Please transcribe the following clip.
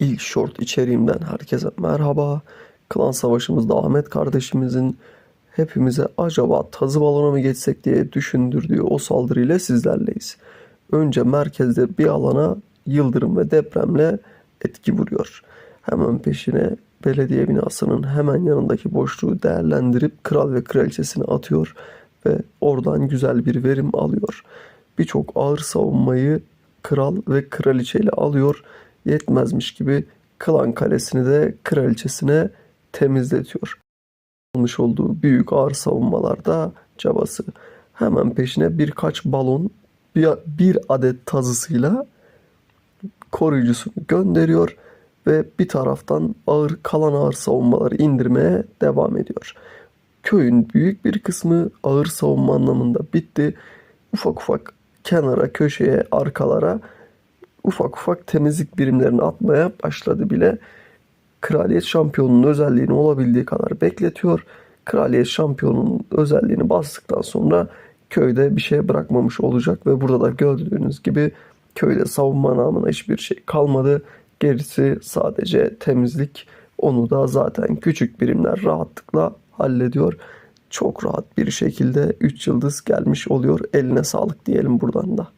İlk short içeriğimden herkese merhaba. Klan savaşımızda Ahmet kardeşimizin hepimize acaba tazı balona mı geçsek diye düşündürdüğü o saldırıyla sizlerleyiz. Önce merkezde bir alana yıldırım ve depremle etki vuruyor. Hemen peşine belediye binasının hemen yanındaki boşluğu değerlendirip kral ve kraliçesini atıyor ve oradan güzel bir verim alıyor. Birçok ağır savunmayı kral ve kraliçeyle alıyor. Yetmezmiş gibi klan kalesini de kraliçesine temizletiyor. Almış olduğu büyük ağır savunmalarda cabası. Hemen peşine birkaç balon bir, bir adet tazısıyla koruyucusunu gönderiyor ve bir taraftan ağır kalan ağır savunmaları indirmeye devam ediyor. Köyün büyük bir kısmı ağır savunma anlamında bitti. Ufak ufak kenara, köşeye, arkalara ufak ufak temizlik birimlerini atmaya başladı bile. Kraliyet şampiyonunun özelliğini olabildiği kadar bekletiyor. Kraliyet şampiyonunun özelliğini bastıktan sonra köyde bir şey bırakmamış olacak ve burada da gördüğünüz gibi köyde savunma namına hiçbir şey kalmadı. Gerisi sadece temizlik. Onu da zaten küçük birimler rahatlıkla hallediyor. Çok rahat bir şekilde 3 yıldız gelmiş oluyor. Eline sağlık diyelim buradan da.